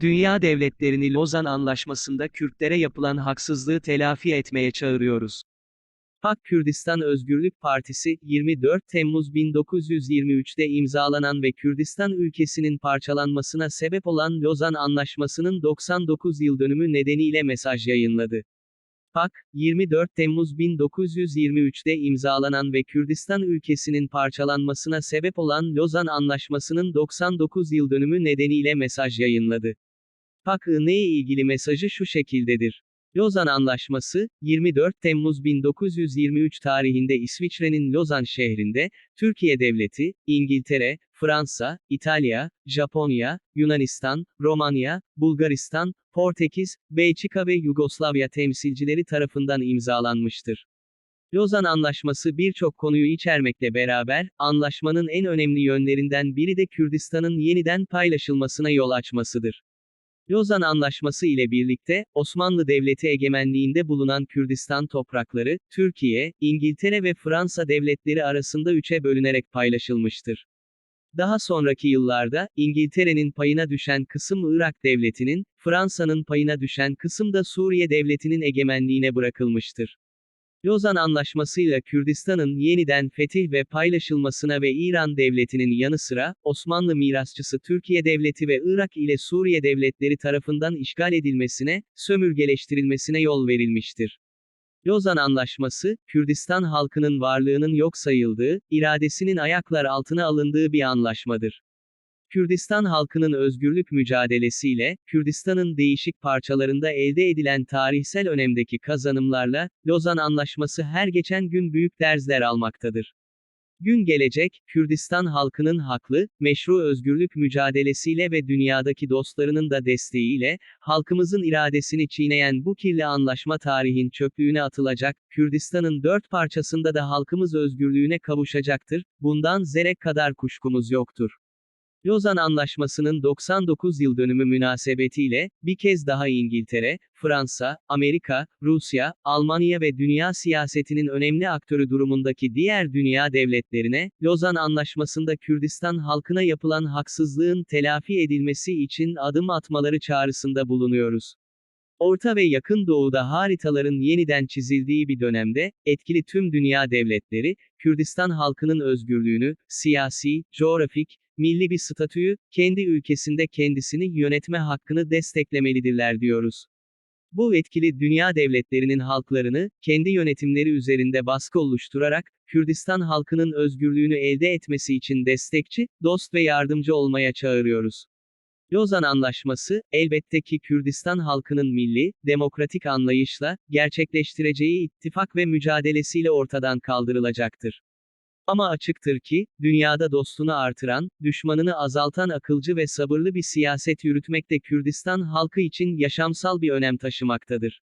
Dünya devletlerini Lozan Anlaşması'nda Kürtlere yapılan haksızlığı telafi etmeye çağırıyoruz. Pak Kürdistan Özgürlük Partisi, 24 Temmuz 1923'te imzalanan ve Kürdistan ülkesinin parçalanmasına sebep olan Lozan Anlaşması'nın 99 yıl dönümü nedeniyle mesaj yayınladı. PAK, 24 Temmuz 1923'te imzalanan ve Kürdistan ülkesinin parçalanmasına sebep olan Lozan Anlaşması'nın 99 yıl dönümü nedeniyle mesaj yayınladı. PAK-IN'e ilgili mesajı şu şekildedir. Lozan Anlaşması, 24 Temmuz 1923 tarihinde İsviçre'nin Lozan şehrinde, Türkiye Devleti, İngiltere, Fransa, İtalya, Japonya, Yunanistan, Romanya, Bulgaristan, Portekiz, Belçika ve Yugoslavya temsilcileri tarafından imzalanmıştır. Lozan Anlaşması birçok konuyu içermekle beraber, anlaşmanın en önemli yönlerinden biri de Kürdistan'ın yeniden paylaşılmasına yol açmasıdır. Lozan Anlaşması ile birlikte, Osmanlı Devleti egemenliğinde bulunan Kürdistan toprakları, Türkiye, İngiltere ve Fransa devletleri arasında üçe bölünerek paylaşılmıştır. Daha sonraki yıllarda, İngiltere'nin payına düşen kısım Irak Devleti'nin, Fransa'nın payına düşen kısım da Suriye Devleti'nin egemenliğine bırakılmıştır. Lozan Anlaşması'yla Kürdistan'ın yeniden fetih ve paylaşılmasına ve İran Devleti'nin yanı sıra, Osmanlı mirasçısı Türkiye Devleti ve Irak ile Suriye devletleri tarafından işgal edilmesine, sömürgeleştirilmesine yol verilmiştir. Lozan Anlaşması, Kürdistan halkının varlığının yok sayıldığı, iradesinin ayaklar altına alındığı bir anlaşmadır. Kürdistan halkının özgürlük mücadelesiyle, Kürdistan'ın değişik parçalarında elde edilen tarihsel önemdeki kazanımlarla, Lozan Anlaşması her geçen gün büyük dersler almaktadır. Gün gelecek, Kürdistan halkının haklı, meşru özgürlük mücadelesiyle ve dünyadaki dostlarının da desteğiyle, halkımızın iradesini çiğneyen bu kirli anlaşma tarihin çöplüğüne atılacak, Kürdistan'ın dört parçasında da halkımız özgürlüğüne kavuşacaktır, bundan zerek kadar kuşkumuz yoktur. Lozan Anlaşması'nın 99 yıl dönümü münasebetiyle, bir kez daha İngiltere, Fransa, Amerika, Rusya, Almanya ve dünya siyasetinin önemli aktörü durumundaki diğer dünya devletlerine, Lozan Anlaşması'nda Kürdistan halkına yapılan haksızlığın telafi edilmesi için adım atmaları çağrısında bulunuyoruz. Orta ve Yakın Doğu'da haritaların yeniden çizildiği bir dönemde, etkili tüm dünya devletleri, Kürdistan halkının özgürlüğünü, siyasi, coğrafik, milli bir statüyü, kendi ülkesinde kendisini yönetme hakkını desteklemelidirler diyoruz. Bu etkili dünya devletlerinin halklarını, kendi yönetimleri üzerinde baskı oluşturarak, Kürdistan halkının özgürlüğünü elde etmesi için destekçi, dost ve yardımcı olmaya çağırıyoruz. Lozan Anlaşması, elbette ki Kürdistan halkının milli, demokratik anlayışla, gerçekleştireceği ittifak ve mücadelesiyle ortadan kaldırılacaktır. Ama açıktır ki, dünyada dostunu artıran, düşmanını azaltan akılcı ve sabırlı bir siyaset yürütmek de Kürdistan halkı için yaşamsal bir önem taşımaktadır.